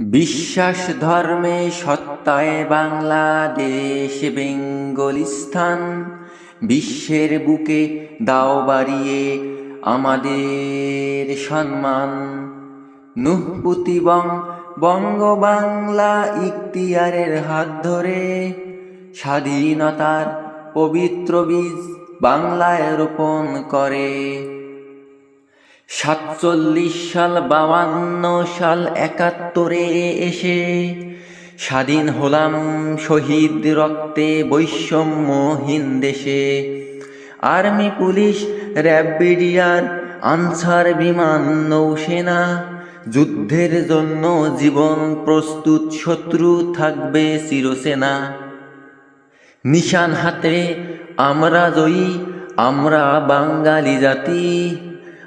বিশ্বাস ধর্মে সত্তায় বাংলাদেশ, বেঙ্গলিস্তান। বিশ্বের বুকে দাও বাড়িয়ে আমাদের সম্মান। নুহপুতি বং বঙ্গ বাংলা ইখতিয়ারের হাত ধরে স্বাধীনতার পবিত্র বীজ বাংলায় রোপণ করে। সাতচল্লিশ সাল বাউান্ন সাল, একাত্তরে এসে স্বাধীন হলাম শহীদ রক্তে বৈষম্যহীন দেশে। Army, police, RAB, BDR, Ansar, বিমান, নৌসেনা, যুদ্ধের জন্য জীবন প্রস্তুত শত্রু থাকবে চিরসেনা নিশান হাতে আমরা জয়ী, আমরা বাঙালি জাতি।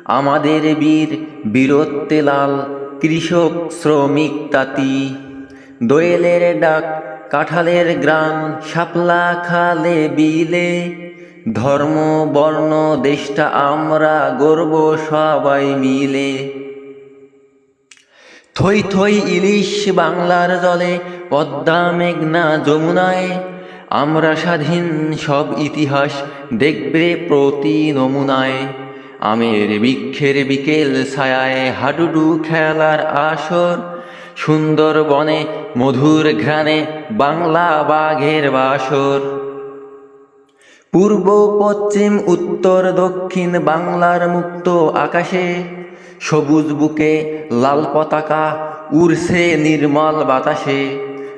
আমাদের বীর বীরত্বে লাল, কৃষক, শ্রমিক, তাঁতি। দোয়েলের ডাক, কাঁঠালের গ্রাম, শাপলা খালে বিলে। ধর্ম, বর্ণ, দেশটা আমরা গর্ব, সবাই মিলে। থই থই ইলিশ বাংলার জলে, পদ্মা, মেঘনা, যমুনায়। আমরা স্বাধীন সব ইতিহাস দেখবে প্রতি নমুনায়। আমের বৃক্ষের বিকেল ছায়ায় হাডুডু খেলার আসর সুন্দর বনে মধুর ঘ্রাণে বাংলা বাঘের বাসর। পূর্ব, পশ্চিম, উত্তর, দক্ষিণ বাংলার মুক্ত আকাশে সবুজ বুকে লাল পতাকা উড়ছে নির্মল বাতাসে।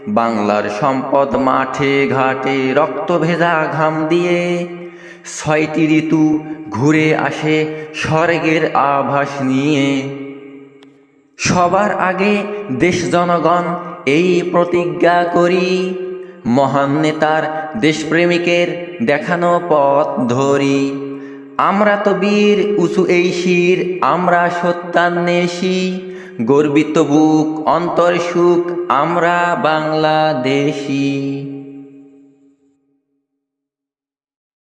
বাংলার সম্পদ মাঠে ঘাটে রক্ত ভেজা ঘাম দিয়ে ছয়টি ঋতু ঘুরে আসে স্বর্গের আভাস নিয়ে। সবার আগে দেশ জনগণ এই প্রতিজ্ঞা করি, মহান নেতার দেশপ্রেমিকের দেখানো পথ ধরি। আমরা তো বীর, উঁচু এই শির, আমরা সত্যান্বেষী। গর্বিত বুক, অন্তর সুখ, আমরা বাংলাদেশী।